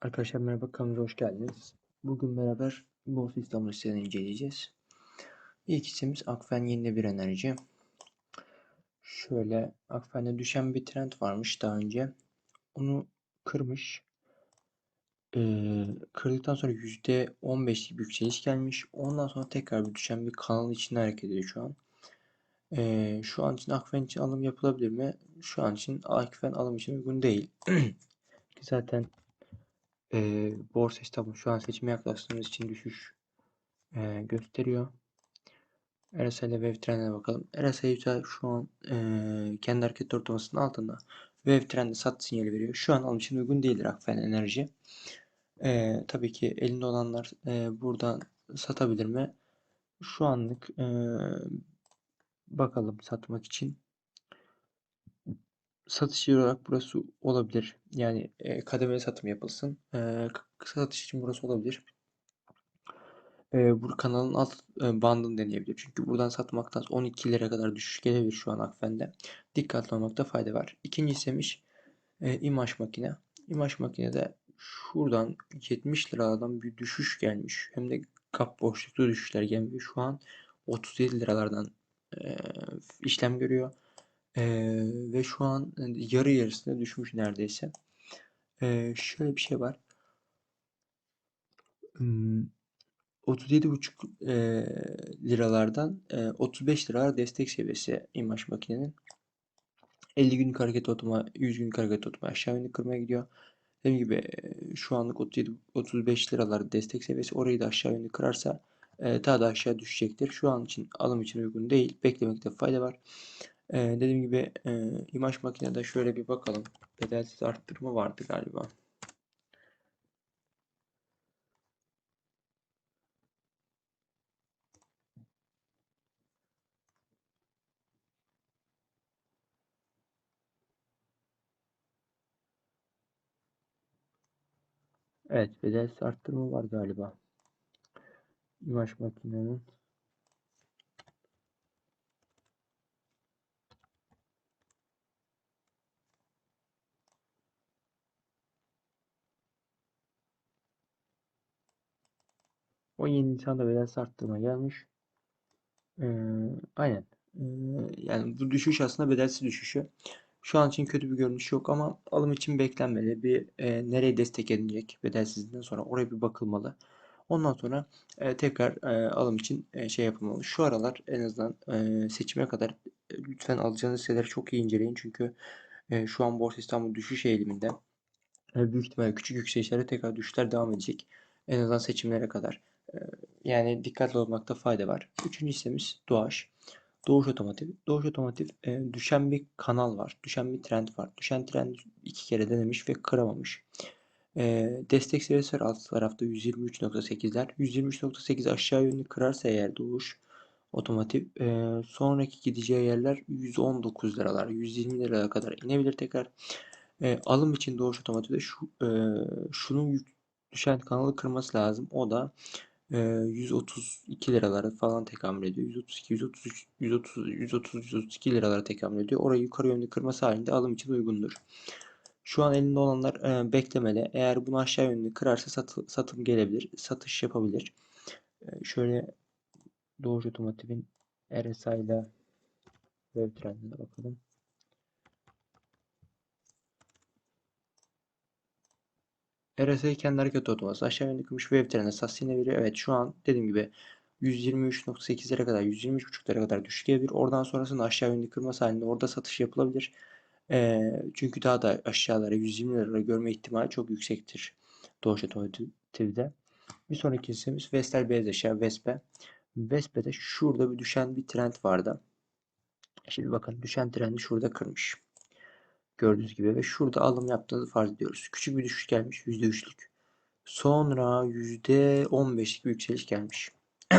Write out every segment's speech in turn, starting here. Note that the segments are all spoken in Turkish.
Arkadaşlar merhaba kanalımıza hoş geldiniz. Bugün beraber Borsa İstanbul hisselerini inceleyeceğiz. İlk hissemiz Akfen Yenilebilir Enerji. Şöyle Akfen'de düşen bir trend varmış daha önce. Onu kırmış. Ee, kırdıktan sonra %15'lik bir yükseliş gelmiş. Ondan sonra tekrar bir düşen bir kanal içinde hareket ediyor şu an. Ee, şu an için Akfen için alım yapılabilir mi? Şu an için Akfen alım için uygun değil. Zaten e, Borsa İstanbul şu an seçime yaklaştığımız için düşüş e, gösteriyor. RSI ile Wave Trend'e bakalım. RSI şu an e, kendi hareket ortalamasının altında. Wave Trend'e sat sinyali veriyor. Şu an alım için uygun değildir Akfen Enerji. E, tabii ki elinde olanlar e, buradan satabilir mi? Şu anlık e, bakalım satmak için satış olarak burası olabilir. Yani e, kademeli satım yapılsın. E, satış için burası olabilir. E, bu kanalın alt e, bandını deneyebilir. Çünkü buradan satmaktan 12 lira kadar düşüş gelebilir şu an Akfen'de. Dikkatli olmakta fayda var. İkinci hissemiş e, imaj makine. İmaj makinede şuradan 70 liradan bir düşüş gelmiş. Hem de kap boşluklu düşüşler gelmiş. Şu an 37 liralardan e, işlem görüyor. Ee, ve şu an yarı yarısına düşmüş neredeyse. Ee, şöyle bir şey var. Hmm, 37,5 e, liralardan e, 35 liralar destek seviyesi imaj makinenin. 50 günlük hareket otoma, 100 günlük hareket otoma aşağı yönlü kırmaya gidiyor. Dediğim gibi e, şu anlık 37 35 liralar destek seviyesi orayı da aşağı yönlü kırarsa e, daha da aşağı düşecektir. Şu an için alım için uygun değil. Beklemekte fayda var. Ee, dediğim gibi e, imaj makinede şöyle bir bakalım. Bedelsiz arttırma vardı galiba. Evet bedelsiz arttırma var galiba. İmaj makinenin. O yeni Nisan'da bedelsiz arttırma gelmiş. Ee, aynen. Ee, yani bu düşüş aslında bedelsiz düşüşü. Şu an için kötü bir görünüş yok ama alım için beklenmeli. Bir e, nereye destek edecek bedelsizliğinden sonra oraya bir bakılmalı. Ondan sonra e, tekrar e, alım için e, şey yapılmalı. Şu aralar en azından e, seçime kadar e, lütfen alacağınız hisseleri çok iyi inceleyin. Çünkü e, şu an Borsa İstanbul düşüş eğiliminde. E, büyük ihtimalle küçük yükselişlere tekrar düşüşler devam edecek. En azından seçimlere kadar. E, yani dikkatli olmakta fayda var. Üçüncü hissemiz Doğaç. Doğuş Otomotiv. Doğuş Otomotiv e, düşen bir kanal var. Düşen bir trend var. Düşen trend iki kere denemiş ve kıramamış. E, destek seviyesi var alt tarafta 123.8'ler. 123.8 aşağı yönlü kırarsa eğer Doğuş Otomotiv e, sonraki gideceği yerler 119 liralar, 120 liralara kadar inebilir tekrar. E, alım için Doğuş Otomotiv'de şu, e, şunun düşen kanalı kırması lazım. O da 132 liralara falan tekamül ediyor. 132, 133, 130, 130, 132 liralara tekamül ediyor. Orayı yukarı yönlü kırması halinde alım için uygundur. Şu an elinde olanlar e, beklemeli. Eğer bunu aşağı yönlü kırarsa satı, satım gelebilir. Satış yapabilir. E, şöyle Doğuş Otomotiv'in RSI ile web trendine bakalım. RSI kendi hareket otoması aşağı yönlü kırmış wave trend esas yine veriyor. Evet şu an dediğim gibi 123.8'lere kadar 123.5'lere kadar düşülebilir. Oradan sonrasında aşağı yönlü kırması halinde orada satış yapılabilir. E, çünkü daha da aşağılara 120 lira görme ihtimali çok yüksektir. Doğuş Otomotiv'de. Bir sonraki hissemiz Vestel Beyaz Eşya Vespe. Vespe'de şurada bir düşen bir trend vardı. Şimdi bakın düşen trendi şurada kırmış. Gördüğünüz gibi ve şurada alım yaptığınızı farz ediyoruz. Küçük bir düşüş gelmiş %3'lük. Sonra %15'lik bir yükseliş gelmiş.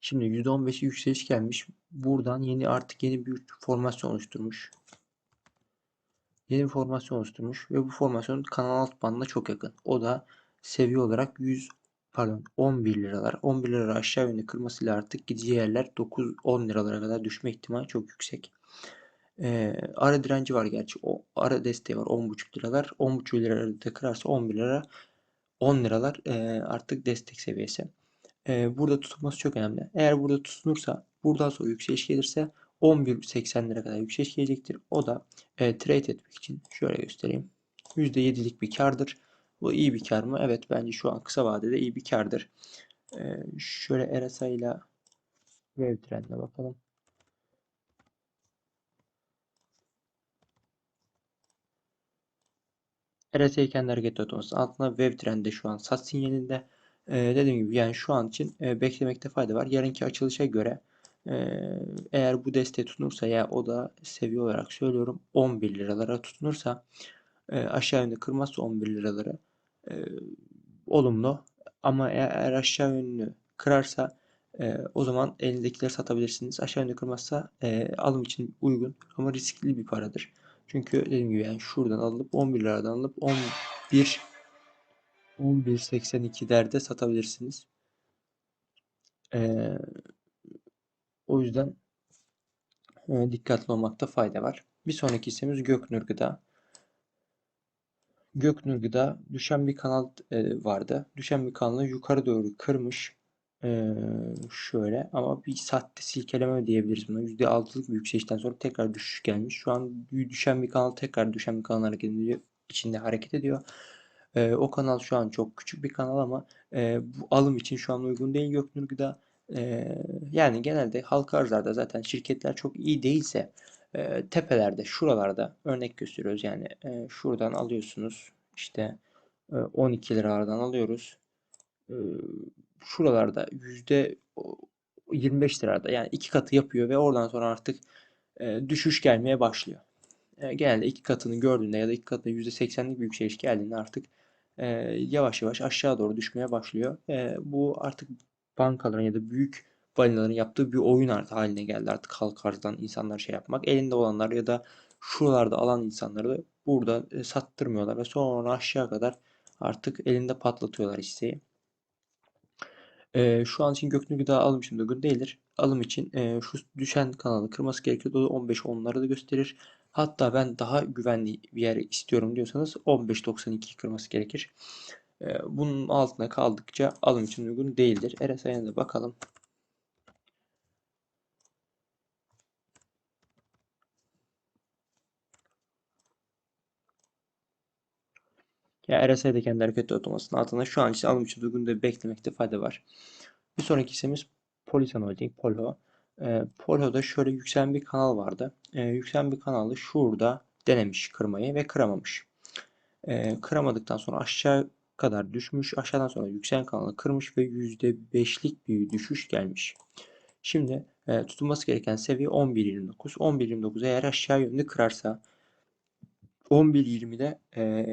Şimdi %15'lik yükseliş gelmiş. Buradan yeni artık yeni bir formasyon oluşturmuş. Yeni bir formasyon oluşturmuş ve bu formasyon kanal alt bandına çok yakın. O da seviye olarak 100 pardon 11 liralar. 11 lira aşağı yönlü kırmasıyla artık gideceği yerler 9-10 liralara kadar düşme ihtimali çok yüksek. Ee, ara direnci var gerçi. O ara desteği var 10.5 liralar. 10.5 liraları kırarsa 11 lira 10 liralar e, artık destek seviyesi. E, burada tutulması çok önemli. Eğer burada tutunursa buradan sonra yükseliş gelirse 11.80 lira kadar yükseliş gelecektir. O da e, trade etmek için şöyle göstereyim. %7'lik bir kardır. Bu iyi bir kar mı? Evet bence şu an kısa vadede iyi bir kardır. E, şöyle RSI ile Wave Trend'e bakalım. RSI kendi hareket otoması altında Wave Trend'de şu an sat sinyalinde. Ee, dediğim gibi yani şu an için e, beklemekte fayda var. Yarınki açılışa göre e, eğer bu desteği tutunursa ya o da seviye olarak söylüyorum 11 liralara tutunursa e, aşağı yönde kırmazsa 11 liraları e, olumlu. Ama eğer aşağı yönlü kırarsa e, o zaman elindekileri satabilirsiniz. Aşağı yönde kırmazsa e, alım için uygun ama riskli bir paradır. Çünkü dediğim gibi yani şuradan alıp 11 liradan alıp 11 11.82'lerde satabilirsiniz. Ee, o yüzden e, dikkatli olmakta fayda var. Bir sonraki hissemiz Göknur Gıda. Göknur Gıda düşen bir kanal e, vardı. Düşen bir kanalı yukarı doğru kırmış. Şöyle ama bir saatte silkeleme diyebiliriz buna. %6'lık bir yükselişten sonra tekrar düşüş gelmiş. Şu an düşen bir kanal tekrar düşen bir kanal hareket içinde hareket ediyor. Ee, o kanal şu an çok küçük bir kanal ama e, bu alım için şu an uygun değil Göknur Gıda. Ee, yani genelde halka arzlarda zaten şirketler çok iyi değilse e, tepelerde, şuralarda örnek gösteriyoruz. Yani e, şuradan alıyorsunuz işte e, 12 liralardan alıyoruz. E, şuralarda yüzde 25 lirada yani iki katı yapıyor ve oradan sonra artık e, düşüş gelmeye başlıyor. E, genelde iki katını gördüğünde ya da iki katında %80'lik bir yükseliş geldiğinde artık e, yavaş yavaş aşağı doğru düşmeye başlıyor. E, bu artık bankaların ya da büyük balinaların yaptığı bir oyun artık haline geldi. Artık halk arzdan insanlar şey yapmak. Elinde olanlar ya da şuralarda alan insanları da burada e, sattırmıyorlar ve sonra aşağı kadar artık elinde patlatıyorlar hisseyi. E, şu an için Göknur Gıda alım için uygun değildir. Alım için e, şu düşen kanalı kırması gerekiyor. O da 15 onları da gösterir. Hatta ben daha güvenli bir yer istiyorum diyorsanız 15.92 kırması gerekir. E, bunun altına kaldıkça alım için uygun değildir. RSI'ne de bakalım. Ya RSI'de kendi hareket otomasının altında şu an için alım için uygun da beklemekte fayda var. Bir sonraki hissemiz Polisan Holding, Polo. E, Polo'da şöyle yükselen bir kanal vardı. E, yükselen bir kanalı şurada denemiş kırmayı ve kıramamış. E, kıramadıktan sonra aşağı kadar düşmüş. Aşağıdan sonra yükselen kanalı kırmış ve %5'lik bir düşüş gelmiş. Şimdi e, tutulması gereken seviye 11.29. 11.29 eğer aşağı yönlü kırarsa 11.20'de e,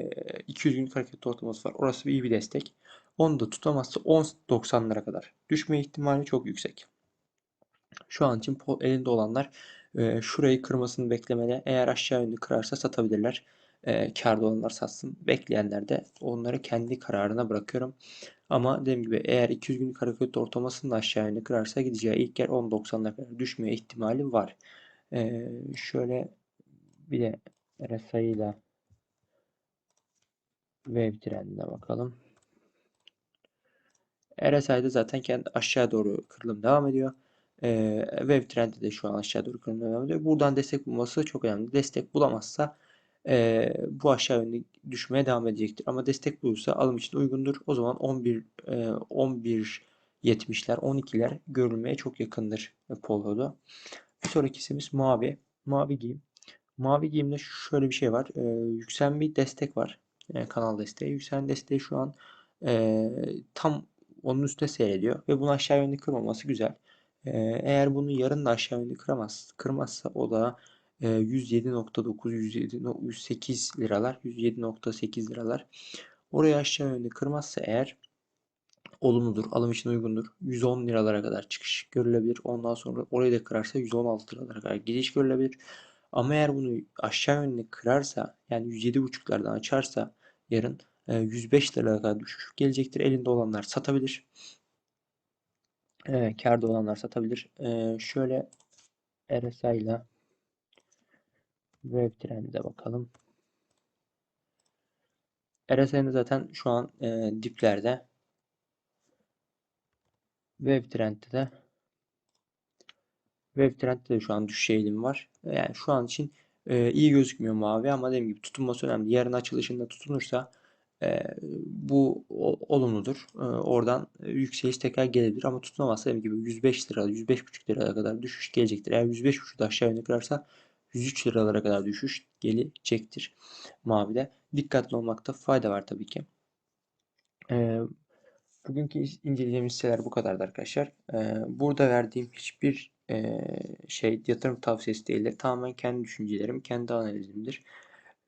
200 günlük hareket ortalaması var. Orası bir iyi bir destek. Onu da tutamazsa 10.90'lara kadar düşme ihtimali çok yüksek. Şu an için elinde olanlar e, şurayı kırmasını beklemeli. Eğer aşağı yönlü kırarsa satabilirler. E, karda olanlar satsın. Bekleyenler de onları kendi kararına bırakıyorum. Ama dediğim gibi eğer 200 günlük hareket ortalamasını da aşağı yönlü kırarsa gideceği ilk yer 10.90'lara kadar düşmeye ihtimali var. E, şöyle bir de RSI ile Wave trendine bakalım. RSI'de zaten kendi aşağı doğru kırılım devam ediyor. Ee, web trendi de şu an aşağı doğru kırılım devam ediyor. Buradan destek bulması çok önemli. Destek bulamazsa e, bu aşağı yönlü düşmeye devam edecektir. Ama destek bulursa alım için uygundur. O zaman 11 e, 11 70'ler 12'ler görülmeye çok yakındır Polo'da. Bir sonraki isimiz mavi. Mavi giyim. Mavi giyimde şöyle bir şey var. E, yükselen bir destek var. E, kanal desteği. Yükselen desteği şu an e, tam onun üstüne seyrediyor ve bunu aşağı yönlü kırmaması güzel. Ee, eğer bunu yarın da aşağı yönlü kıramaz, kırmazsa o da 107.9 107, 108 liralar 107.8 liralar oraya aşağı yönlü kırmazsa eğer olumludur. Alım için uygundur. 110 liralara kadar çıkış görülebilir. Ondan sonra orayı da kırarsa 116 liralara kadar gidiş görülebilir. Ama eğer bunu aşağı yönlü kırarsa yani 107.5'lardan açarsa yarın 105 liraya kadar düşüş gelecektir. Elinde olanlar satabilir. E, karda olanlar satabilir. E, şöyle RSI ile Web Trend'e bakalım. RSI'de zaten şu an e, diplerde. Webtrend'de de Webtrend'de de şu an düşüş eğilimi var. Yani şu an için e, iyi gözükmüyor mavi ama dediğim gibi tutunması önemli. Yarın açılışında tutunursa e, bu o- olumludur. E, oradan e, yükseliş tekrar gelebilir ama tutunamazsa dediğim gibi 105 lira, 105,5 liraya kadar düşüş gelecektir. Eğer 105,5'da aşağı yönlü kırarsa 103 liralara kadar düşüş gelecektir mavide. Dikkatli olmakta fayda var tabii ki. E, Bugünkü inceleyeceğimiz hisseler bu kadardı arkadaşlar. Ee, burada verdiğim hiçbir e, şey yatırım tavsiyesi değildir. Tamamen kendi düşüncelerim, kendi analizimdir.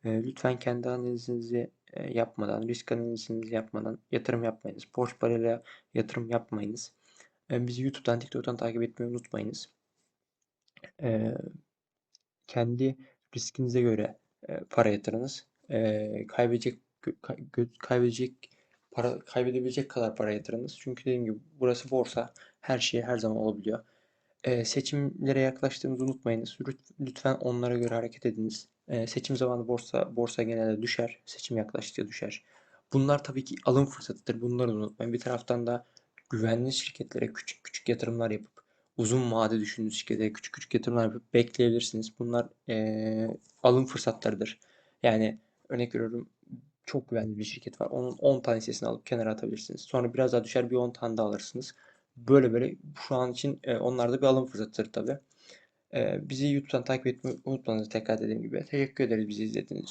Ee, lütfen kendi analizinizi e, yapmadan, risk analizinizi yapmadan yatırım yapmayınız. Borç parayla yatırım yapmayınız. Ee, bizi YouTube'dan, TikTok'tan takip etmeyi unutmayınız. Ee, kendi riskinize göre e, para yatırınız. Ee, kaybedecek kaybedecek para kaybedebilecek kadar para yatırınız. Çünkü dediğim gibi burası borsa. Her şey her zaman olabiliyor. Seçimlere yaklaştığınızı unutmayınız. Lüt- Lütfen onlara göre hareket ediniz. Seçim zamanı borsa borsa genelde düşer. Seçim yaklaştıkça düşer. Bunlar tabii ki alım fırsatıdır. Bunları unutmayın. Bir taraftan da güvenli şirketlere küçük küçük yatırımlar yapıp uzun vade düşündüğünüz şirketlere küçük küçük yatırımlar yapıp bekleyebilirsiniz. Bunlar eee, alım fırsatlarıdır. Yani örnek veriyorum çok güvenli bir şirket var. Onun 10 tane hissesini alıp kenara atabilirsiniz. Sonra biraz daha düşer bir 10 tane daha alırsınız. Böyle böyle şu an için e, onlar da bir alım fırsatıdır tabii. E, bizi YouTube'dan takip etmeyi unutmayınız tekrar dediğim gibi. Teşekkür ederiz bizi izlediğiniz.